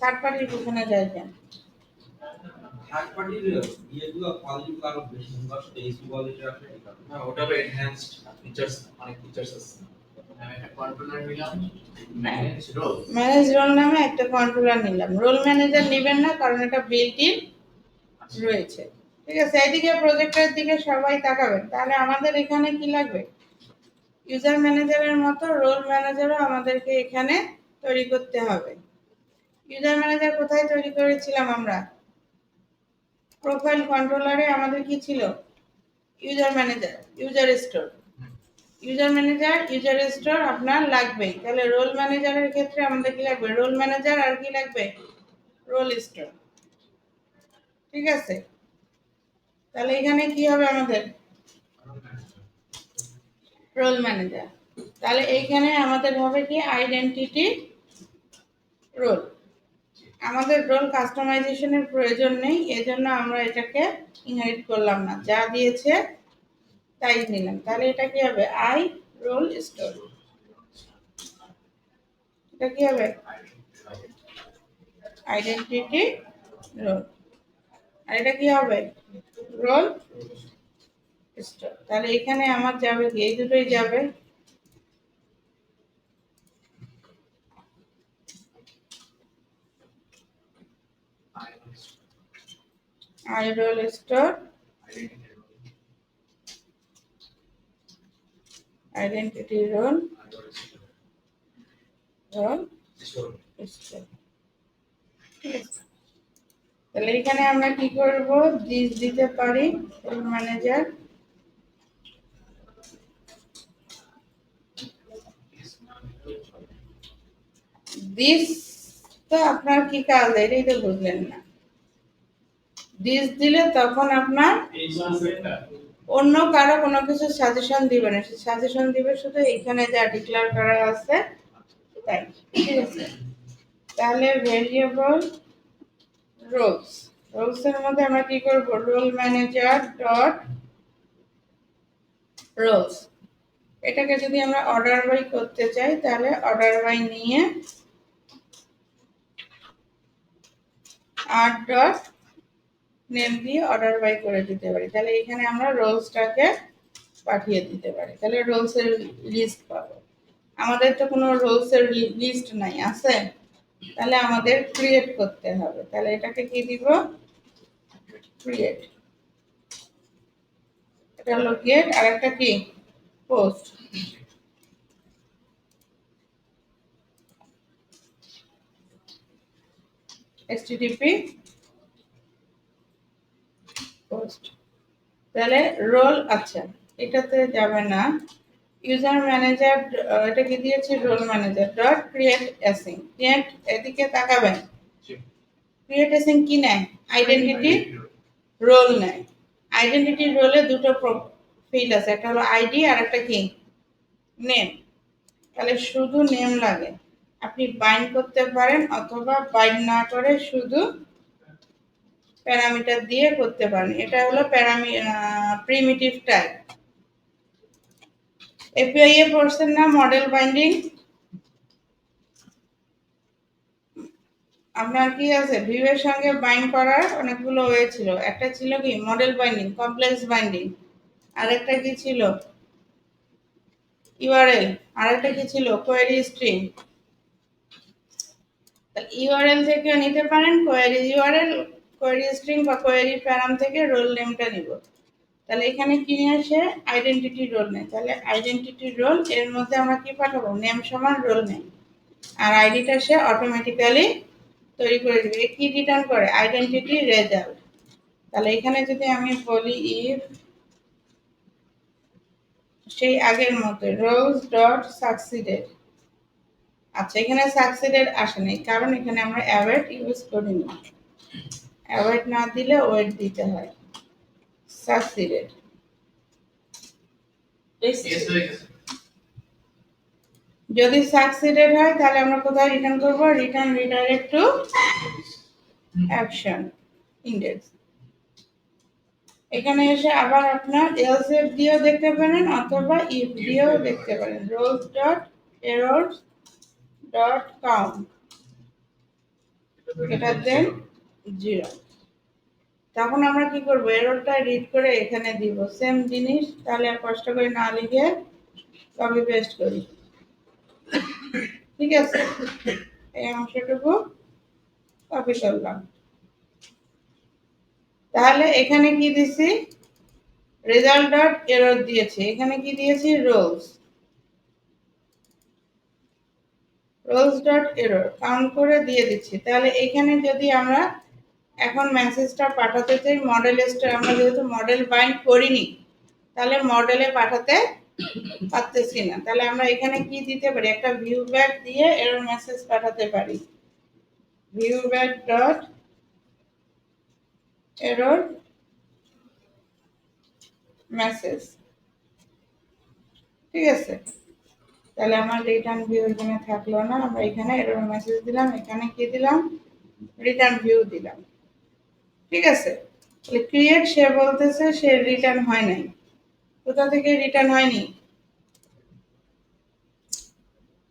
Third পার্টির পিছনে যায় কেন? থার্ড পার্টির ইয়েগুলো কোয়ালিটিগুলো আরও বেশি সুন্দর আসলে কোয়ালিটি আসলে ঠিক আছে। না ওটারও এনহ্যান্সড ফিচার্স অনেক ফিচার্স আছে। আমি একটা কন্ট্রোলার নিলাম ম্যানেজ রোল ম্যানেজ রোল নামে একটা কন্ট্রোলার নিলাম। রোল ম্যানেজার নেবেন না কারণ এটা বিল্ট ইন রয়েছে। ঠিক আছে এইদিকে প্রজেক্টের দিকে সবাই তাকাবেন। তাহলে আমাদের এখানে কি লাগবে? ইউজার ম্যানেজারের মতো রোল ম্যানেজারও আমাদেরকে এখানে তৈরি করতে হবে। ইউজার ম্যানেজার কোথায় তৈরি করেছিলাম আমরা? প্রোফাইল কন্ট্রোলারে আমাদের কি ছিল? User manager user store user manager user store আপনার লাগবেই। তাহলে রোল ম্যানেজারের ক্ষেত্রে আমাদের কি লাগবে? রোল ম্যানেজার আর কি লাগবে? রোল স্টোর ঠিক আছে? তাহলে এখানে কি হবে আমাদের? রোল ম্যানেজার তাহলে এইখানে আমাদের হবে কি? আইডেন্টিটি রোল আমাদের রোল কাস্টমাইজেশনের প্রয়োজন নেই, এজন্য আমরা এটাকে ইনহেরিট করলাম না। যা দিয়েছে তাই নিলাম। তাহলে এটা কি হবে? আই রোল স্টোর এটা কি হবে? আইডেন্টিটি রোল আর এটা কি হবে? রোল স্টোর তাহলে এখানে আমার যাবে এই দুটোই যাবে। I role store identity role role তাহলে এখানে আমরা কি করব? দিস দিতে পারি ম্যানেজার দিস তো আপনার কি কাজ? এটাই তো বুঝলেন না। দিস দিলে তখন আপনার অন্য কারও কোনো কিছু সাজেশন দিবে না। সে সাজেশন দিবে শুধু এখানে যা ডিক্লেয়ার করা আছে, তাই। ঠিক আছে? তাহলে ভেরিয়েবল রোলস রোলস এর মধ্যে আমরা কি করব? রোল ম্যানেজার ডট রোলস এটাকে যদি আমরা অর্ডার বাই করতে চাই, তাহলে অর্ডার বাই নিয়ে আর ডট নেম দিয়ে অর্ডার বাই করে দিতে পারি। তাহলে এখানে আমরা রোলসটাকে পাঠিয়ে দিতে পারি। তাহলে রোলসের লিস্ট পাবো। আমাদের তো কোনো রোলসের লিস্ট নাই, আছে? তাহলে আমাদের ক্রিয়েট করতে হবে। তাহলে এটাকে কি দিব? ক্রিয়েট এটা হলো গেট আর একটা কি? পোস্ট http পোস্ট তাহলে রোল আচ্ছা এটাতে যাবে না। ইউজার ম্যানেজার এটা কি দিয়েছি? Role manager dot create async create এদিকে তাকাবেন। ক্রিয়েট অ্যাসিং কি নেয়? আইডেন্টিটি রোল নেয়। আইডেন্টিটি রোলে দুটো ফিল্ড আছে একটা হলো আইডি আর একটা কি? নেম তাহলে শুধু নেম লাগে। আপনি বাইন্ড করতে পারেন অথবা বাইন্ড না করে শুধু প্যারামিটার দিয়ে করতে পারেন। এটা হলো প্যারামি প্রিমিটিভ টাইপ এপিআই এ পড়ছেন না মডেল বাইন্ডিং আপনার কি আছে? ভিউয়ের সঙ্গে বাইন্ড করার অনেকগুলো ওয়ে ছিল। একটা ছিল কি? মডেল বাইন্ডিং কমপ্লেক্স বাইন্ডিং আরেকটা কি ছিল? ইউআরএল আরেকটা কি ছিল? কোয়েরি স্ট্রিং ইউআরএল থেকে নিতে পারেন কোয়েরি ইউআরএল কোয়েরি স্ট্রিং বা কোয়েরি প্যারাম থেকে রোল নেমটা নিব। তাহলে এখানে কি নিয়ে আসে? আইডেন্টিটি রোল নেই তাহলে আইডেন্টিটি রোল এর মধ্যে আমরা কি পাঠাবো? নেম সমান রোল নেই আর আইডিটা সে অটোমেটিক্যালি তৈরি করে দেবে। কি রিটার্ন করে? আইডেন্টিটি রেজাল্ট তাহলে এখানে যদি আমি বলি ইফ সেই আগের মতো রোজ ডট সাকসিডেড আচ্ছা এখানে সাকসিডেড আসে নাই। কারণ এখানে আমরা অ্যাওয়েট ইউজ করিনি। অ্যাওয়েট না দিলে ওয়েট দিতে হয়। সাকসিডেড যদি সাকসিডেড হয় তাহলে আমরা কোথায় রিটার্ন করব? Return redirect to action index এখানে এসে আবার আপনার এলস এফ দিয়েও দেখতে পারেন অথবা ইফ দিয়েও দেখতে পারেন। Roles dot errors dot count greater than zero. তখন আমরা কি করব? এররটা রিড করে এখানে দিব। সেম জিনিস, তাহলে আর কষ্ট করে না লিখে কপি পেস্ট করি। ঠিক আছে? এই অংশটুকু কপি করলাম। তাহলে এখানে কি দিছি? রেজাল্ট ডট এরর দিয়েছি। এখানে কি দিয়েছি? Roles roles dot error count করে দিয়ে দিচ্ছি। তাহলে এখানে যদি আমরা এখন মেসেজটা পাঠাতে চাই মডেল স্টার আমরা যেহেতু মডেল বাইন্ড করিনি, তাহলে মডেলে পাঠাতে পারতেছি না। তাহলে আমরা এখানে কি দিতে পারি? একটা ভিউ ব্যাক দিয়ে এরর মেসেজ পাঠাতে পারি। View bag dot error message ঠিক আছে? তাহলে আমার রিটার্ন ভিউ এখানে থাকল না, আমরা এখানে এরর মেসেজ দিলাম, এখানে কি দিলাম? রিটার্ন ভিউ দিলাম। ঠিক আছে? তাহলে ক্রিয়েট সে বলতেছে সে রিটার্ন হয় নাই। কোথা থেকে রিটার্ন হয়নি?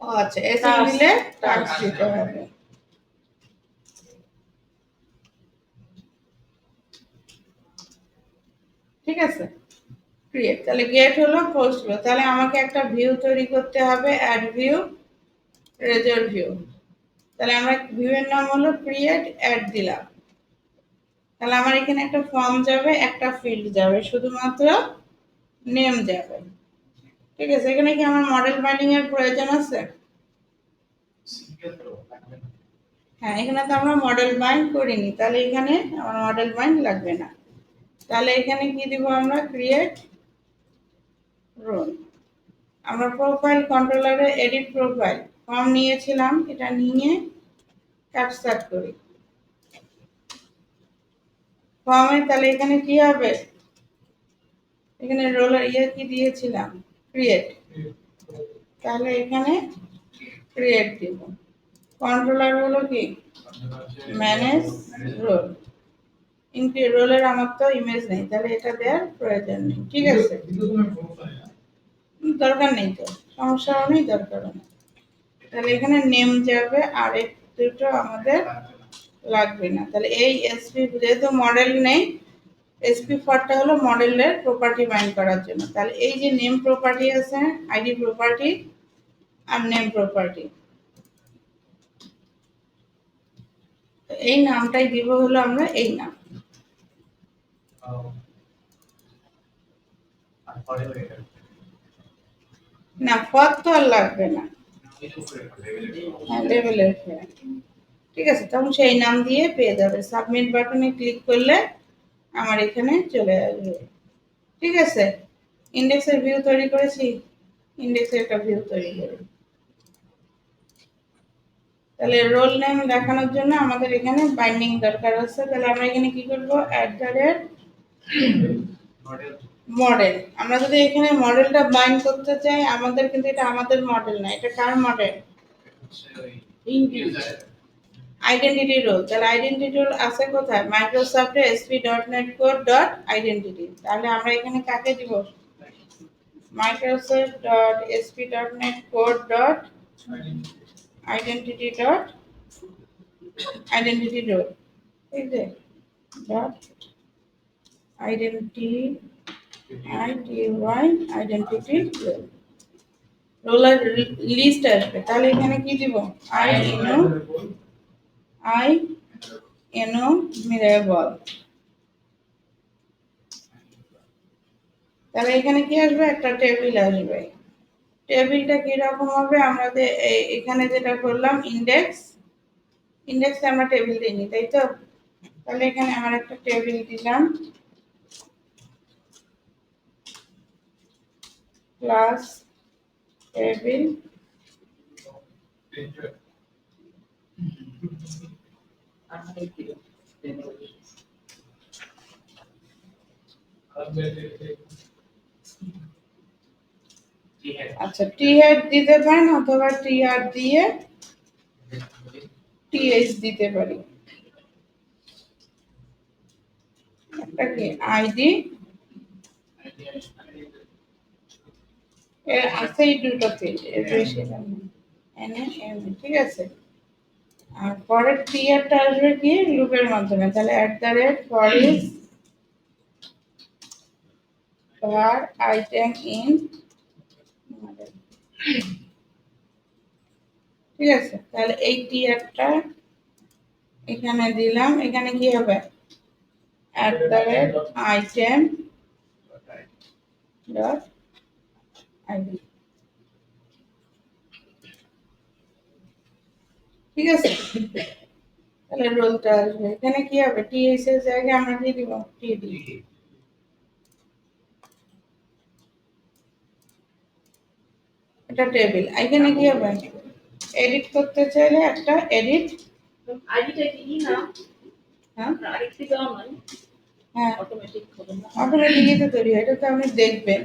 ও আচ্ছা এসে দিলে টাস্ক দিতে হবে। ঠিক আছে? ক্রিয়েট তাহলে গেট হলো পোস্ট হলো। তাহলে আমাকে একটা ভিউ তৈরি করতে হবে অ্যাড ভিউ ভিউ তাহলে আমরা ভিউ এর নাম হলো ক্রিয়েট অ্যাড দিলাম। তাহলে আমার এখানে একটা ফর্ম যাবে, একটা ফিল্ড যাবে, শুধুমাত্র নেম যাবে। ঠিক আছে, এখানে কি আমার মডেল বাইন্ডিং এর প্রয়োজন আছে? হ্যাঁ এখানে তো আমরা মডেল বাইন্ড করিনি, তাহলে এখানে আমার মডেল বাইন্ড লাগবে না। তাহলে এখানে কি দিব আমরা? ক্রিয়েট রোল আমরা প্রোফাইল কন্ট্রোলারে এডিট প্রোফাইল ফর্ম নিয়েছিলাম, এটা নিয়ে কাটসাট করি। ফর্মে তাহলে এখানে কি হবে? এখানে রোলার ইয়ে কি দিয়েছিলাম? ক্রিয়েট তাহলে এখানে ক্রিয়েট দিব। কন্ট্রোলার হলো কি? ম্যানেজ রোল ইনক্রি রোলের আমার তো ইমেজ নেই, তাহলে এটা দেওয়ার প্রয়োজন নেই, ঠিক আছে? দরকার নেই তো সমস্যাও নেই দরকারও নেই। তাহলে এখানে নেম যাবে আর এক দুটো আমাদের লাগবে না। তাহলে এই এসপি যেহেতু মডেল নেই এসপি ফরটা হলো মডেলের প্রপার্টি বাইন্ড করার জন্য। তাহলে এই যে নেম প্রপার্টি আছে আইডি প্রপার্টি আর নেম প্রপার্টি এই নামটাই দিব হলো আমরা এই নাম। হয়ে না ফর তো আর লাগবে না। হ্যাঁ লেভেলের ফেয়ার ঠিক আছে? তখন সেই নাম দিয়ে পেয়ে যাবে। সাবমিট বাটনে ক্লিক করলে আমার এখানে চলে আসবে। ঠিক আছে? ইন্ডেক্সের ভিউ তৈরি করেছি। ইন্ডেক্সের একটা ভিউ তৈরি করি। তাহলে রোল নেম দেখানোর জন্য আমাদের এখানে বাইন্ডিং দরকার আছে। তাহলে আমরা এখানে কি করব? অ্যাট দ্য রেট মডেল আমরা যদি এখানে মডেলটা বাইন্ড করতে চাই, আমাদের কিন্তু এটা আমাদের মডেল না, এটা কার মডেল হচ্ছে ওই Indeed. ইউজার আইডেন্টিটি রোল তাহলে আইডেন্টিটি রোল আছে কোথায়? মাইক্রোসফটে ASP dot net core dot identity তাহলে আমরা এখানে কাকে দিব? Microsoft dot ASP dot net core dot identity dot identity role ঠিক আছে dot identity identity role roller list আসবে। তাহলে এখানে কি দিব? আই ইনো আই এনো মিরেবল। তাহলে এখানে কি আসবে? একটা টেবিল আসবে। টেবিলটা কি রকম হবে এ- এখানে যেটা করলাম ইন্ডেক্স ইন্ডেক্সে আমরা টেবিল দিইনি তাই তো? তাহলে এখানে আমার একটা টেবিল দিলাম। প্লাস টেবিল আচ্ছা টি হেড দিতে পারেন অথবা টি আর দিয়ে টিএইচ দিতে পারি একটা কি আইডি আছে এই দুটো এর বেশি এন ঠিক আছে আর পরের ক্রিয়াটা আসবে কি? লুপের মাধ্যমে। তাহলে at the rate foreach var item in ঠিক আছে? তাহলে এই টিয়ারটা এখানে দিলাম। এখানে কি হবে? At the rate item dot ID ঠিক আছে? তাহলে রোলটা আসবে। এখানে কি হবে? টিএস এর জায়গায় আমরা কি দিব টিডি এটা টেবিল এখানে কি হবে? এডিট করতে চাইলে একটা এডিট আইডিটা কি? না হ্যাঁ? আরেকটি হ্যাঁ। অটোমেটিক হবে না। অটোমেটিকই তো তৈরি হয় এটা তো আপনি দেখবেন।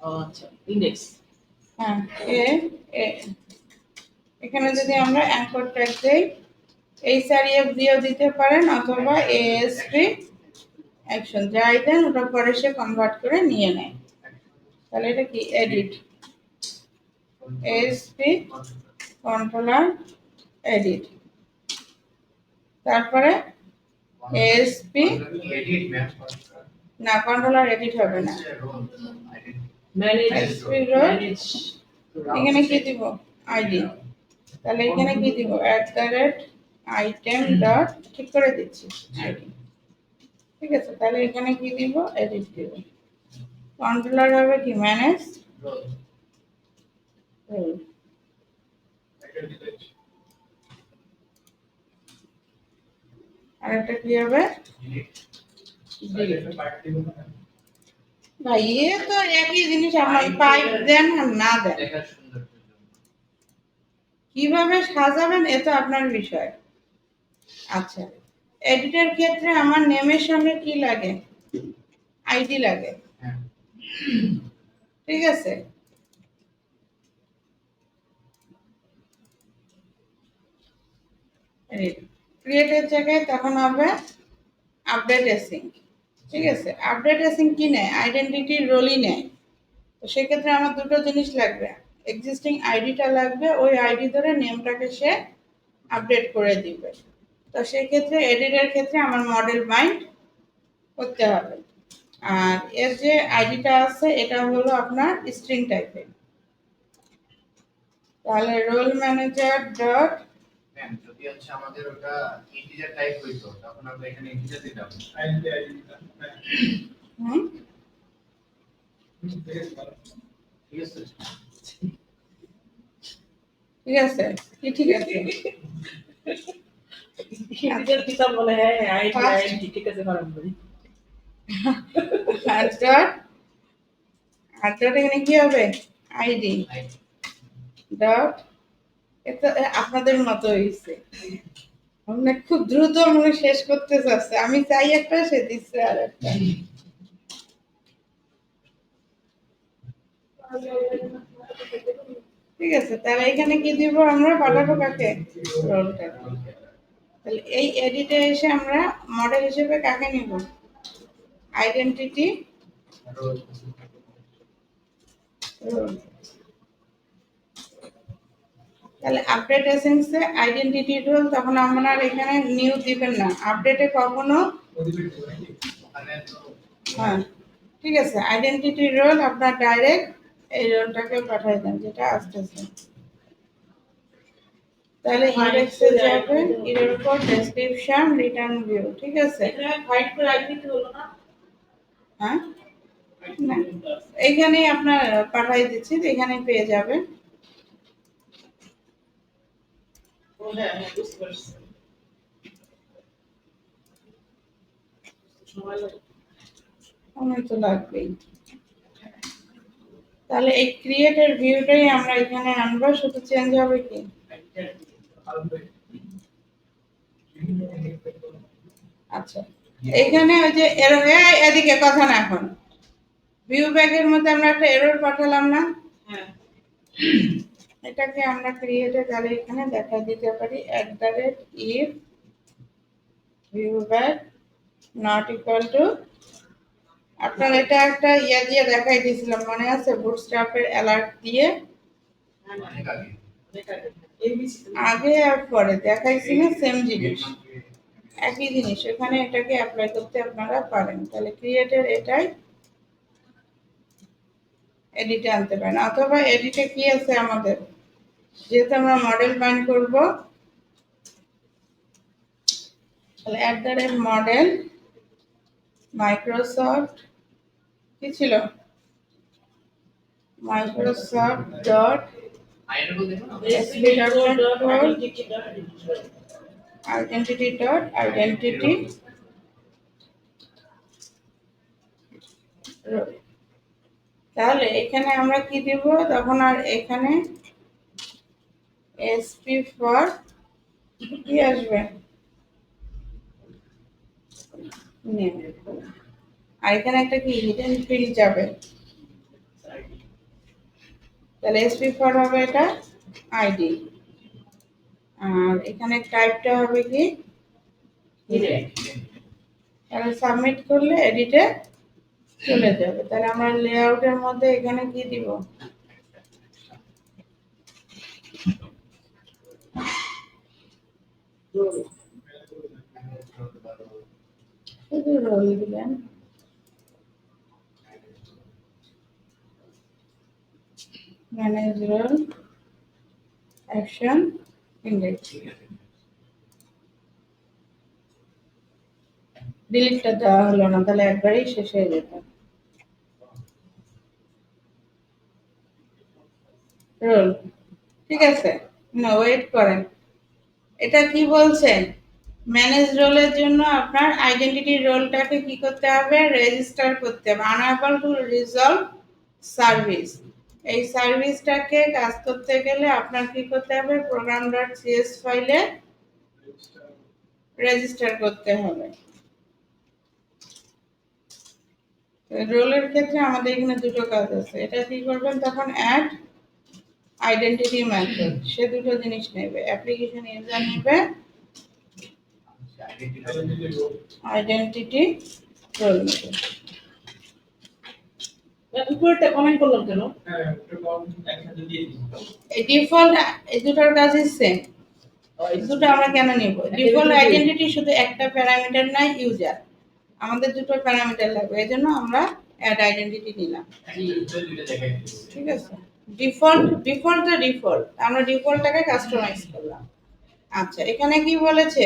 আচ্ছা ইন্ডেক্স হ্যাঁ এ এখানে যদি আমরা অ্যাঙ্কর ট্যাগ দেই আর এফ দিয়েও দিতে পারেন অথবা এএসপি অ্যাকশন যাই দেন ওটা পরে সে কনভার্ট করে নিয়ে নেয়। তাহলে এটা কি? এডিট এএসপি কন্ট্রোলার এডিট তারপরে এএসপি না কন্ট্রোলার এডিট হবে না। এসপি রোল এখানে কি দিব? আইডি তাহলে এখানে কি দিব? At the rate item dot ঠিক করে দিচ্ছি আইডি ঠিক আছে তাহলে এখানে কি দিব? এডিট দিব। কন্ট্রোলার হবে কি? ম্যানেজ আর একটা কি হবে? ভাই এ তো একই জিনিস আপনার পাইপ দেন আর না দেন। কীভাবে সাজাবেন এ তো আপনার বিষয়। আচ্ছা এডিটের ক্ষেত্রে আমার নেমের সঙ্গে কি লাগে? আইডি লাগে। হ্যাঁ। ঠিক আছে। ক্রিয়েটের জায়গায় তখন হবে আপডেট এসিং ঠিক আছে আপডেট এসিং কি নেয়? আইডেন্টিটি রোলই নেয়। তো সেক্ষেত্রে আমার দুটো জিনিস লাগবে। এক্সিস্টিং আইডিটা লাগবে ওই আইডি ধরে নেমটাকে সে আপডেট করে দিবে। তো সেক্ষেত্রে এডিটের ক্ষেত্রে আমার মডেল বাইন্ড করতে হবে। আর এর যে আইডিটা আছে এটা হলো আপনার স্ট্রিং টাইপের তাহলে রোল ম্যানেজার ডট যদি হচ্ছে আমাদের ওটা ইন্টিজার টাইপ হইতো তখন আমরা এখানে ইন্টিজার দিতাম হুম? ঠিক আছে। ঠিক আছে? কি ঠিক আছে? বলে হ্যাঁ ঠিক এখানে কি হবে? আইডি ডট এটা আপনাদের মতো হয়েছে আমরা খুব দ্রুত মনে শেষ করতে চাচ্ছে। আমি চাই একটা সে দিচ্ছে আর একটা। ঠিক আছে তাহলে এখানে কি দিব আমরা? পাঠাবো কাকে? রোলটা। তাহলে এই এডিটে এসে আমরা মডেল হিসেবে কাকে নিব? আইডেন্টিটি তাহলে আপডেট এসেন্সে আইডেন্টিটি রোল তখন আপনার এখানে নিউ দিবেন না। আপডেটে কখনো হ্যাঁ ঠিক আছে আইডেন্টিটি রোল আপনার ডাইরেক্ট এই রোলটাকে পাঠিয়ে দেন যেটা আসতেছে। তাহলে ইন্ডেক্সে যাবেন এর উপর ডেসক্রিপশন রিটার্ন ভিউ ঠিক আছে? হোয়াইট করে আইডি দিতে হলো না? হ্যাঁ? না। এইখানেই আপনার পাঠাই দিচ্ছি এখানে পেয়ে যাবেন। ও হ্যাঁ হ্যাঁ, তো লাগবেই। তাহলে এই ক্রিয়েটের ভিউটাই আমরা এখানে আনব শুধু চেঞ্জ হবে কি? আচ্ছা এখানে ওই যে এরর এদিকে কথা না এখন। ভিউ ব্যাগের মধ্যে আমরা একটা এরর পাঠালাম না? হ্যাঁ। এটাকে আমরা ক্রিয়েটে তাহলে এখানে দেখা দিতে পারি at the rate if view bag not equal to আপনার এটা একটা ইয়া দিয়ে দেখাই দিয়েছিলাম, মনে আছে? বুটস্ট্র্যাপের অ্যালার্ট দিয়ে? আগে আর পরে, দেখাইছি না সেম জিনিস। একই জিনিস, এখানে এটাকে অ্যাপ্লাই করতে আপনারা পারেন। তাহলে ক্রিয়েটের এটাই এডিটে আনতে পারেন। অথবা এডিটে কি আছে আমাদের? যেহেতু আমরা মডেল বাইন করব, তাহলে at the rate model Microsoft কি ছিল মাইক্রোসফট ডট আইনের ডট row। তাহলে এখানে আমরা কি দিব তখন আর এখানে এসপি ফর কি আসবে। আর এখানে একটা কি হিডেন ফিল্ড যাবে? তাহলে এসপি ফর হবে এটা আইডি আর এখানে টাইপটা হবে কি? তাহলে সাবমিট করলে এডিটে চলে যাবে। তাহলে আমরা লেআউটের মধ্যে এখানে কি দিব? রোল দিলেন রোল অ্যাকশন ইন্ডেক্স ডিলিটটা দেওয়া হলো না, তাহলে একবারেই শেষ হয়ে যেত। রোল ঠিক আছে, না ওয়েট করেন। এটা কি বলছে ম্যানেজ রোলের জন্য আপনার আইডেন্টিটি রোলটাকে কি করতে হবে? রেজিস্টার করতে হবে। আনএবল টু রিজলভ সার্ভিস এই সার্ভিসটাকে কাজ করতে গেলে আপনার কি করতে হবে? প্রোগ্রাম ডট সিএস ফাইলে রেজিস্টার করতে হবে। রোলের ক্ষেত্রে আমাদের এখানে দুটো কাজ আছে। এটা কি করবেন? তখন অ্যাড আইডেন্টিটি মেথড সে দুটো জিনিস নেবে। অ্যাপ্লিকেশন ইউজার নেবে। আইডেন্টিটি রোল নেবে কমেন্ট করলাম কেন? একসাথে দিয়ে দিন এই ডিফল্ট এই দুটোর কাজই সেম দুটো আমরা কেন নিব? ডিফল্ট আইডেন্টিটি শুধু একটা প্যারামিটার নাই ইউজার আমাদের দুটো প্যারামিটার লাগবে এই জন্য আমরা অ্যাড আইডেন্টিটি নিলাম। ঠিক আছে? ডিফল্ট ডিফল্ট তো ডিফল্ট আমরা ডিফল্টটাকে কাস্টমাইজ করলাম। আচ্ছা এখানে কি বলেছে?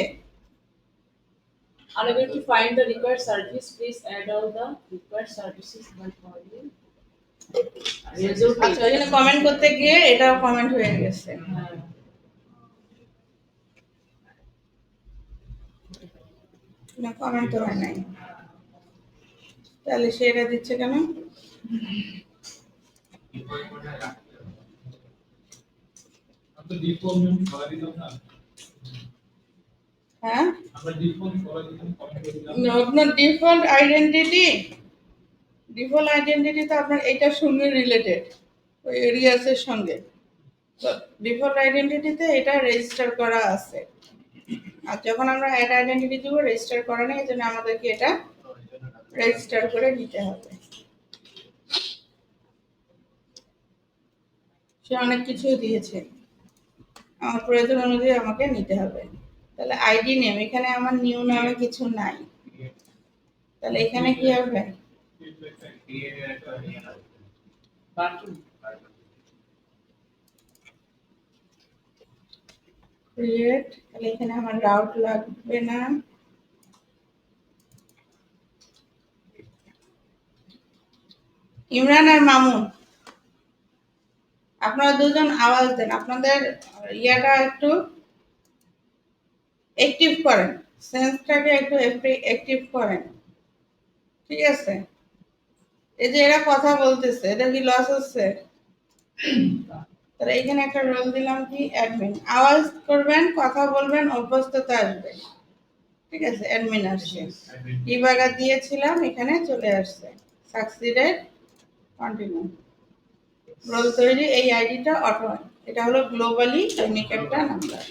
Unable to find the required service, please add all the required services by calling. আচ্ছা এখানে কমেন্ট করতে গিয়ে এটাও কমেন্ট হয়ে গেছে হ্যাঁ। না কমেন্ট তো হয় নাই তাহলে সেটা দিচ্ছে কেন আমরা ডিফল্ট করা দিলাম না হ্যাঁ? আপনার ডিফল্ট আইডেন্টিটি ডিফল্ট আইডেন্টিটি তো আপনার এটার সঙ্গে রিলেটেড ওই এরিয়াসের সঙ্গে। ডিফল্ট আইডেন্টিটিতে এটা রেজিস্টার করা আছে। আর যখন আমরা অ্যাড আইডেন্টিটি দিব রেজিস্টার করা নেই এই জন্য আমাদেরকে এটা রেজিস্টার করে নিতে হবে। সে অনেক কিছু দিয়েছে। আমার প্রয়োজন অনুযায়ী আমাকে নিতে হবে। তাহলে আইডি নেম, এখানে আমার নিউ নামে কিছু নাই। তাহলে এখানে কি হবে. ক্রিয়েট তাহলে এখানে আমার রাউট লাগবে না। ইমরান আর মামুন, আপনারা দুজন আওয়াজ দেন। আপনাদের ইয়াটা একটু অ্যাক্টিভ করেন সেন্সটাকে একটু অ্যাক্টিভ করেন ঠিক আছে? এই যে এরা কথা বলতেছে এটা কি লস হচ্ছে? তাহলে এখানে একটা রোল দিলাম কি? অ্যাডমিন আওয়াজ করবেন কথা বলবেন অভ্যস্ততা আসবে। ঠিক আছে? অ্যাডমিন আসছে। ডিবাগার দিয়েছিলাম এখানে চলে আসছে। সাকসিডেড কন্টিনিউ রোল তৈরি এই আইডিটা অটো এটা হলো গ্লোবালি একটা নাম্বার.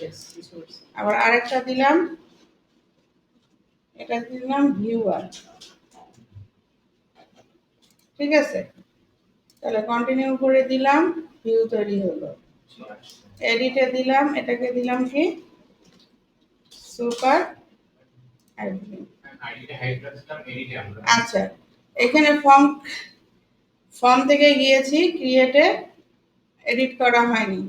আবার আরেকটা দিলাম। এটা দিলাম ভিউয়ার ঠিক আছে? তাহলে কন্টিনিউ করে দিলাম ভিউ তৈরি হলো। এডিটে দিলাম এটাকে দিলাম কি? সুপার আচ্ছা এখানে ফর্ম ফর্ম থেকে গিয়েছি ক্রিয়েটে এডিট করা হয়নি।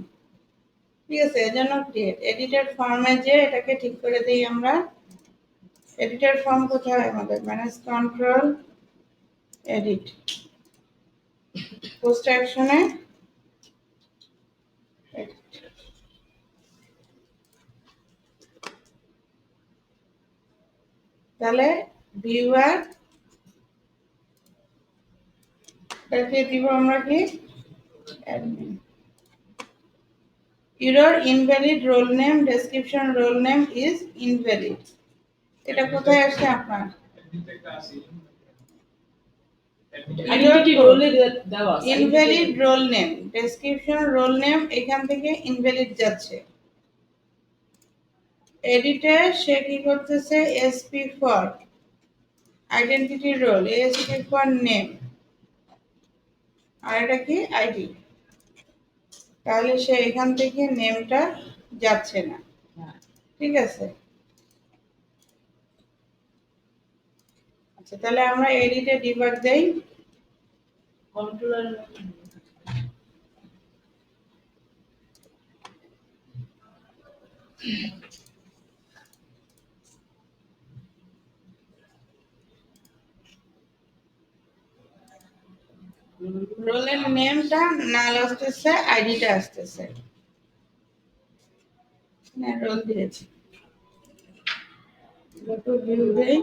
ঠিক আছে এজন্য ক্রিয়েট এডিটেড ফর্মে যে এটাকে ঠিক করে দিই আমরা। এডিটেড ফর্ম কোথায় আমাদের? ম্যানেজ কন্ট্রোল এডিট পোস্ট অ্যাকশনে তাহলে ভিউয়ার এটাকে দিব আমরা কি? Admin your invalid role name description role name is invalid এটা কোথায় আসছে আপনার? Invalid role name description role name এখান থেকে ইনভ্যালিড যাচ্ছে। এডিটে সে কি করতেছে? ASP for identity role ASP for name আর এটা কি? আইডি তাহলে সে এখান থেকে নেমটা যাচ্ছে না। ঠিক আছে? আচ্ছা তাহলে আমরা এডিটে ডিবাগ দেই। কন্ট্রোলার রোলের নেমটা নাল আসতেছে আইডিটা আসতেছে। না রোল দিয়েছি। ভিউ দেই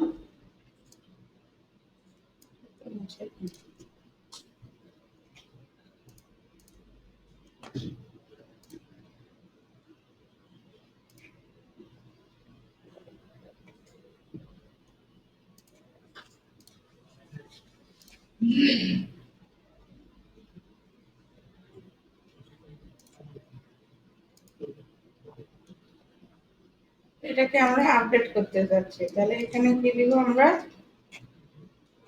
এটাকে আমরা আপডেট করতে যাচ্ছি। তাহলে এখানে কি দিব আমরা?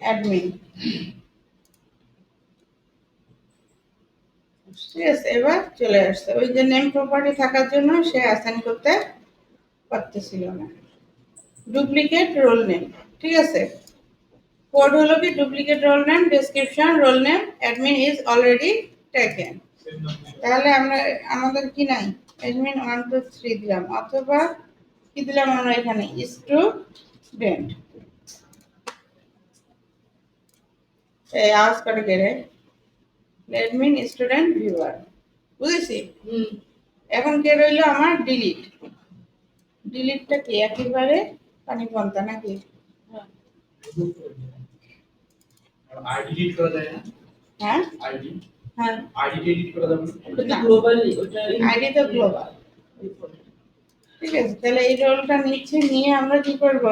অ্যাডমিন ঠিক আছে এবার চলে আসছে। ওই যে নেম প্রপার্টি থাকার জন্য সে অ্যাসাইন করতে পারতেছিল না। ডুপ্লিকেট রোল নেম ঠিক আছে? কোড হলো কি? Duplicate role name description role name admin is already taken তাহলে আমরা আমাদের কি নাই? অ্যাডমিন ওয়ান টু থ্রি দিলাম। অথবা কি দিলাম আমরা এখানে? স্টুডেন্ট এই আওয়াজ করে গেলে অ্যাডমিন স্টুডেন্ট ভিউয়ার বুঝেছি? এখন কে রইল আমার? ডিলিট ডিলিটটা কি? একেবারে পানি পন্থা নাকি? হ্যাঁ। আইডি এডিট করা যায় না? হ্যাঁ? আইডি হ্যাঁ। আইডি তো গ্লোবাল ঠিক আছে, তাহলে এই রোলটা নিচ্ছি নিয়ে আমরা কি করব?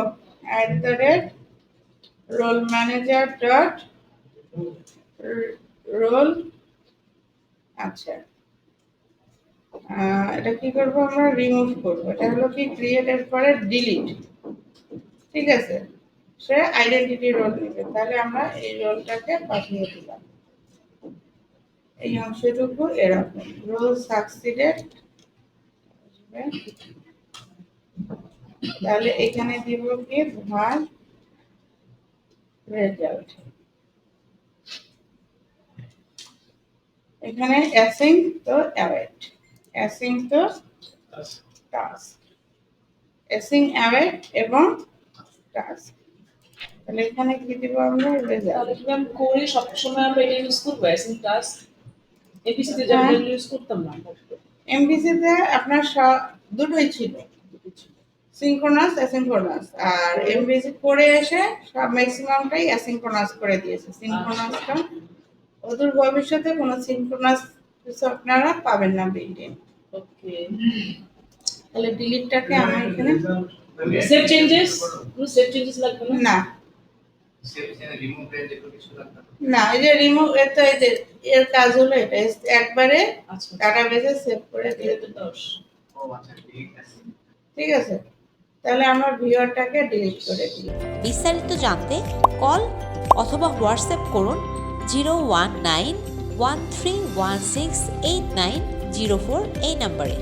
At the rate role manager dot role আচ্ছা। এটা কি করব আমরা? রিমুভ করব। এটা হলো কি? ক্রিয়েটের পরে ডিলিট ঠিক আছে? সে আইডেন্টিটি রোল নেবে। তাহলে আমরা এই রোলটাকে পাঠিয়ে দিলাম। এই অংশটুকু এরকম। রোল সাকসিডেড তাহলে এখানে দিব কি? ভার রেজাল্ট এখানে অ্যাসিং তো অ্যাওয়েট অ্যাসিং তো টাস্ক অ্যাসিং অ্যাওয়েট এবং টাস্ক তাহলে এখানে কি দিব আমরা? রেজাল্ট তাহলে কি ম্যাম করে সবসময় আমরা এটা ইউজ করব? অ্যাসিং টাস্ক এপিসিতে যেমন হ্যাঁ। ইউজ করতাম না। এমবিসিতে আপনার দুটোই ছিল। সিনক্রোনাস অ্যাসিনক্রোনাস আর এমবিসি করে এসে সব ম্যাক্সিমামটাই অ্যাসিনক্রোনাস করে দিয়েছে। সিনক্রোনাসটা অদূর ভবিষ্যতে কোনো সিনক্রোনাস কিছু আপনারা পাবেন না বিল্ডিং ওকে তাহলে ডিলিটটাকে আমি এখানে সেভ চেঞ্জেস কোনো সেভ চেঞ্জেস লাগবে না? না। সেভ এখানে রিমুভ রেঞ্জ এগুলো কিছু লাগবে না। এই যে রিমুভ তো এই যে এর কাজ হলো এটা। একবারে আচ্ছা। ডাটাবেসে সেভ করে দিয়ে এটা তো দশ। ও আচ্ছা ঠিক আছে। ঠিক আছে? তাহলে আমার ভিউয়ারটাকে ডিলিট করে দিই। বিস্তারিত জানতে কল অথবা হোয়াটসঅ্যাপ করুন zero one nine one three one six eight nine zero four এই নাম্বারে